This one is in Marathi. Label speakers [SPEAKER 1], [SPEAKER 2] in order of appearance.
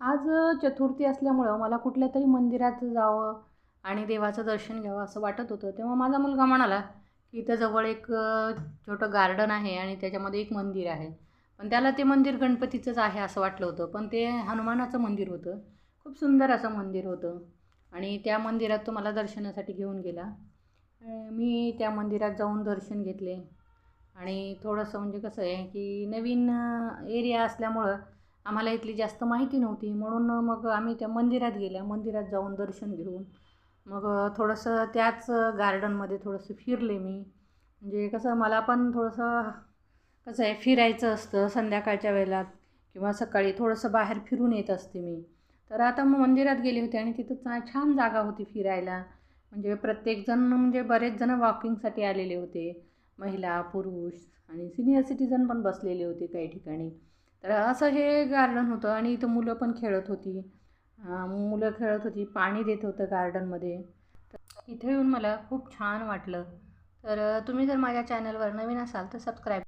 [SPEAKER 1] आज चतुर्थी असल्यामुळं मला कुठल्या तरी मंदिरात जावं आणि देवाचं दर्शन घ्यावं असं वाटत होतं. तेव्हा माझा मुलगा म्हणाला की इथं जवळ एक छोटं गार्डन आहे आणि त्याच्यामध्ये एक मंदिर आहे. पण त्याला ते मंदिर गणपतीचंच आहे असं वाटलं होतं. पण ते हनुमानाचं मंदिर होतं. खूप सुंदर असं मंदिर होतं. आणि त्या मंदिरात तो मला दर्शनासाठी घेऊन गेला. मी त्या मंदिरात जाऊन दर्शन घेतले. आणि थोडंसं म्हणजे कसं आहे की नवीन एरिया असल्यामुळं आम्हाला इथली जास्त माहिती नव्हती. म्हणून मग आम्ही त्या मंदिरात गेल्या. मंदिरात जाऊन दर्शन घेऊन. मग थोडंसं त्याच गार्डनमध्ये थोडंसं फिरले मी. म्हणजे कसं मला पण थोडंसं कसं आहे फिरायचं असतं संध्याकाळच्या वेळेला किंवा सकाळी थोडंसं बाहेर फिरून येत असते मी. तर आता मग मंदिरात गेले होते आणि तिथं चा छान जागा होती फिरायला. म्हणजे प्रत्येकजण म्हणजे बरेच जण वॉकिंगसाठी आलेले होते. महिला पुरुष आणि सिनियर सिटीजन पण बसलेले होते काही ठिकाणी. तर असं हे गार्डन होतं आणि इथं मुलं पण खेळत होती. मुलं खेळत होती पाणी देत होतं गार्डनमध्ये तर इथे येऊन मला खूप छान वाटलं. तर तुम्ही जर माझ्या चॅनलवर नवीन असाल तर सबस्क्राईब